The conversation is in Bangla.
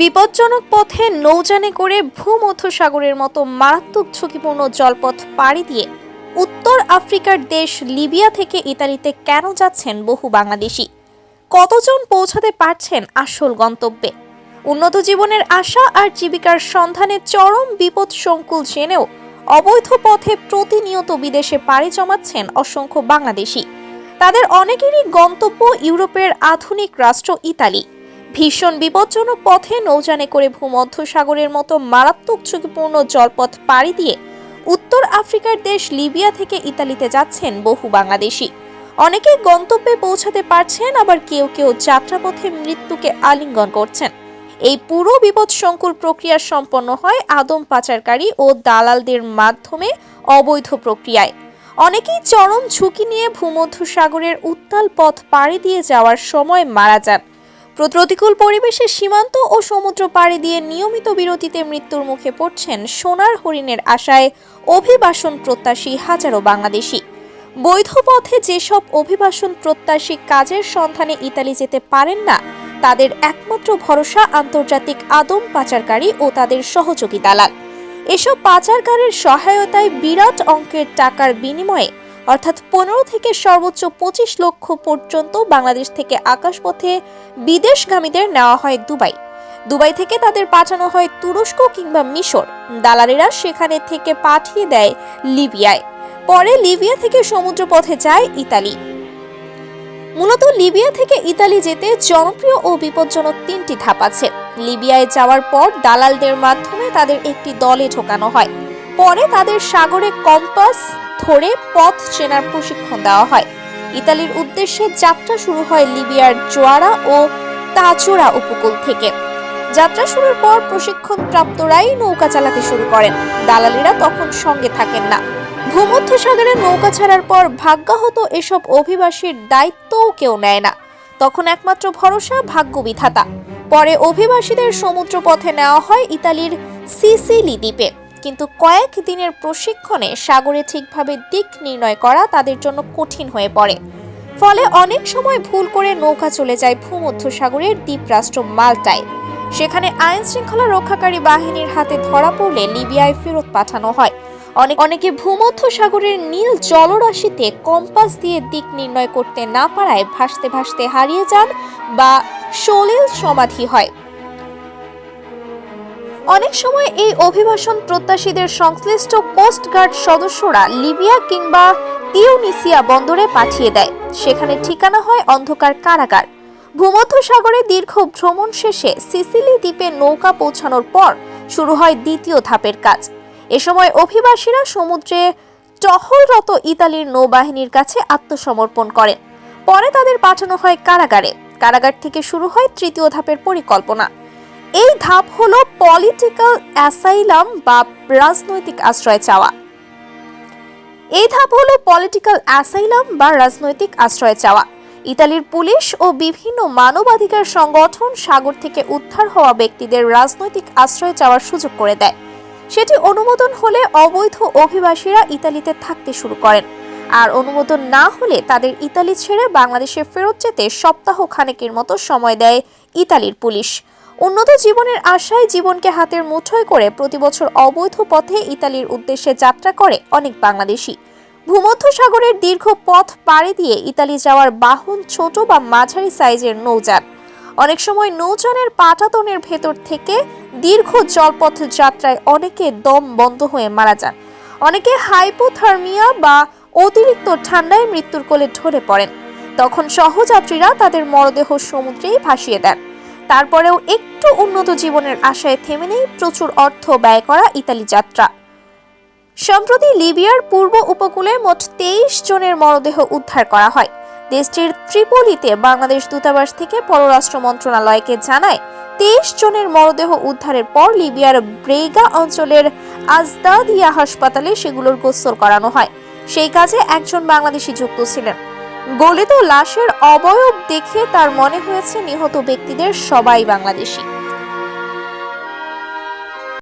বিপজ্জনক পথে নৌযানে করে ভূমধ্যসাগরের মতো মারাত্মক ঝুঁকিপূর্ণ জলপথ পাড়ি দিয়ে উত্তর আফ্রিকার দেশ লিবিয়া থেকে ইতালিতে কেন যাচ্ছেন বহু বাংলাদেশি? কতজন পৌঁছাতে পারছেন আসল গন্তব্যে? উন্নত জীবনের আশা আর জীবিকার সন্ধানে চরম বিপদ সংকুল জেনেও অবৈধ পথে প্রতিনিয়ত বিদেশে পাড়ি জমাচ্ছেন অসংখ্য বাংলাদেশি। তাদের অনেকেরই গন্তব্য ইউরোপের আধুনিক রাষ্ট্র ইতালি। ভীষণ বিপজ্জনক পথে নৌযানে করে ভূমধ্যসাগরের মতো মারাত্মক ঝুঁকিপূর্ণ জলপথ পাড়ি দিয়ে উত্তর আফ্রিকার দেশ লিবিয়া থেকে ইতালিতে যাচ্ছেন বহু বাংলাদেশি। অনেকে গন্তব্যে পৌঁছাতে পারছেন, আবার কেউ কেউ যাত্রাপথে মৃত্যুকে আলিঙ্গন করছেন। এই পুরো বিপদসংকুল প্রক্রিয়া সম্পন্ন হয় আদম পাচারকারী ও দালালদের মাধ্যমে অবৈধ প্রক্রিয়ায়। অনেকেই চরম ঝুঁকি নিয়ে ভূমধ্যসাগরের উত্তাল পথ পাড়ি দিয়ে যাওয়ার সময় মারা যান। প্রতিকূল পরিবেশে সীমান্ত ও সমুদ্র পাড়ি দিয়ে নিয়মিত বিরতিতে মৃত্যুর মুখে পড়ছেন সোনার হরিণের আশায় অভিবাসন প্রত্যাশী হাজারো বাংলাদেশি। বৈধ পথে যেসব অভিবাসন প্রত্যাশী কাজের সন্ধানে ইতালি যেতে পারেন না, তাদের একমাত্র ভরসা আন্তর্জাতিক আদম পাচারকারী ও তাদের সহযোগী দালাল। এসব পাচারকারীর সহায়তায় বিরাট অঙ্কের টাকার বিনিময়ে অর্থাৎ পনেরো থেকে সর্বোচ্চ পঁচিশ লক্ষ পর্যন্ত বাংলাদেশ থেকে আকাশপথে বিদেশগামীদের নেওয়া হয় দুবাই। দুবাই থেকে তাদের পাঠানো হয় তুরস্ক কিংবা মিশর। দালালেরা সেখানে থেকে পাঠিয়ে দেয় লিবিয়ায়। পরে লিবিয়া থেকে সমুদ্রপথে যায় ইতালি। মূলত লিবিয়া থেকে ইতালি যেতে জনপ্রিয় ও বিপজ্জনক তিনটি ধাপ আছে। লিবিয়ায় যাওয়ার পর দালালদের মাধ্যমে তাদের একটি দলে ঢোকানো হয়। পরে তাদের সাগরে কম্পাস ধরে পথ চেনার প্রশিক্ষণ দেওয়া হয়। ইতালির উদ্দেশ্যে যাত্রা শুরু হয় লিবিয়ার জোয়ারা ও তাজোরা উপকূল থেকে। যাত্রা শুরুর পর প্রশিক্ষণ প্রাপ্তরাই নৌকা চালাতে শুরু করেন। দালালিরা তখন সঙ্গে থাকেন না। ভূমধ্যসাগরে নৌকা ছাড়ার পর ভাগ্যাহত এসব অভিবাসীর দায়িত্বও কেউ নেয় না। তখন একমাত্র ভরসা ভাগ্য বিধাতা পরে অভিবাসীদের সমুদ্রপথে নেওয়া হয় ইতালির সিসিলি দ্বীপে। কিন্তু কয়েক দিনের প্রশিক্ষণে সাগরে ঠিকভাবে দিক নির্ণয় করা তাদের জন্য কঠিন হয়ে পড়ে। ফলে অনেক সময় ভুল করে নৌকা চলে যায় ভূমধ্য সাগরের দ্বীপরাষ্ট্র মাল্টায়। সেখানে আইন শৃঙ্খলা রক্ষাকারী বাহিনীর হাতে ধরা পড়লে লিবিয়ায় ফেরত পাঠানো হয়। অনেক অনেকে ভূমধ্য সাগরের নীল জলরাশিতে কম্পাস দিয়ে দিক নির্ণয় করতে না পারায় ভাসতে ভাসতে হারিয়ে যান বা সলিল সমাধি হয়। অনেক সময় এই অভিবাসন প্রত্যাশীদের সংশ্লিষ্ট কোস্টগার্ড সদস্যরা লিবিয়া কিংবা তিউনিসিয়া বন্দরে পাঠিয়ে দেয়। সেখানে ঠিকানা হয় অন্ধকার কারাগার। ভূমধ্যসাগরে দীর্ঘ ভ্রমণ শেষে সিসিলি দ্বীপে নৌকা পৌঁছানোর পর শুরু হয় দ্বিতীয় ধাপের কাজ। এ সময় অভিবাসীরা সমুদ্রে টহলরত ইতালির নৌবাহিনীর কাছে আত্মসমর্পণ করেন। পরে তাদের পাঠানো হয় কারাগারে। কারাগার থেকে শুরু হয় তৃতীয় ধাপের পরিকল্পনা। এই ধাপ হলো পলিটিক্যাল অ্যাসাইলাম বা রাজনৈতিক আশ্রয় চাওয়া। এই ধাপ হলো পলিটিক্যাল অ্যাসাইলাম বা রাজনৈতিক আশ্রয় চাওয়া। ইতালির পুলিশ ও বিভিন্ন মানবাধিকার সংগঠন সাগর থেকে উদ্ধার হওয়া ব্যক্তিদের রাজনৈতিক আশ্রয় চাওয়ার সুযোগ করে দেয়। সেটি অনুমোদন হলে অবৈধ অভিবাসীরা ইতালিতে থাকতে শুরু করেন। আর অনুমোদন না হলে তাদের ইতালি ছেড়ে বাংলাদেশে ফেরত যেতে সপ্তাহ খানেকের মতো সময় দেয় ইতালির পুলিশ। উন্নত জীবনের আশায় জীবনকে হাতের মুঠোয় করে প্রতিবছর অবৈধ পথে ইতালির উদ্দেশ্যে যাত্রা করে অনেক বাংলাদেশি। ভূমধ্যসাগরের দীর্ঘ পথ পাড়ি দিয়ে ইতালি যাওয়ার বাহন ছোট বা মাঝারি সাইজের নৌযান। অনেক সময় নৌযানের পাটাতনের ভেতর থেকে দীর্ঘ জলপথ যাত্রায় অনেকে দম বন্ধ হয়ে মারা যান। অনেকে হাইপোথার্মিয়া বা অতিরিক্ত ঠান্ডায় মৃত্যুর কোলে ঢলে পড়েন। তখন সহযাত্রীরা তাদের মরদেহ সমুদ্রেই ভাসিয়ে দেন। তারপরেও একটু উন্নত জীবনের আশায় থেমে নেই প্রচুর অর্থ ব্যয় করা ইতালি যাত্রা। সম্প্রতি লিবিয়ার পূর্ব উপকূলে মোট তেইশ জনের মরদেহ উদ্ধার করা হয়। দেশটির ত্রিপোলিতে বাংলাদেশ দূতাবাস থেকে পররাষ্ট্র মন্ত্রণালয়কে জানায়, তেইশ জনের মরদেহ উদ্ধারের পর লিবিয়ার ব্রেগা অঞ্চলের আজদাদিয়া হাসপাতালে সেগুলোর গোসল করানো হয়। সেই কাজে একজন বাংলাদেশি যুক্ত ছিলেন। গলিত লাশের অবয়ব দেখে তার মনে হয়েছে নিহত ব্যক্তিদের সবাই বাংলাদেশি।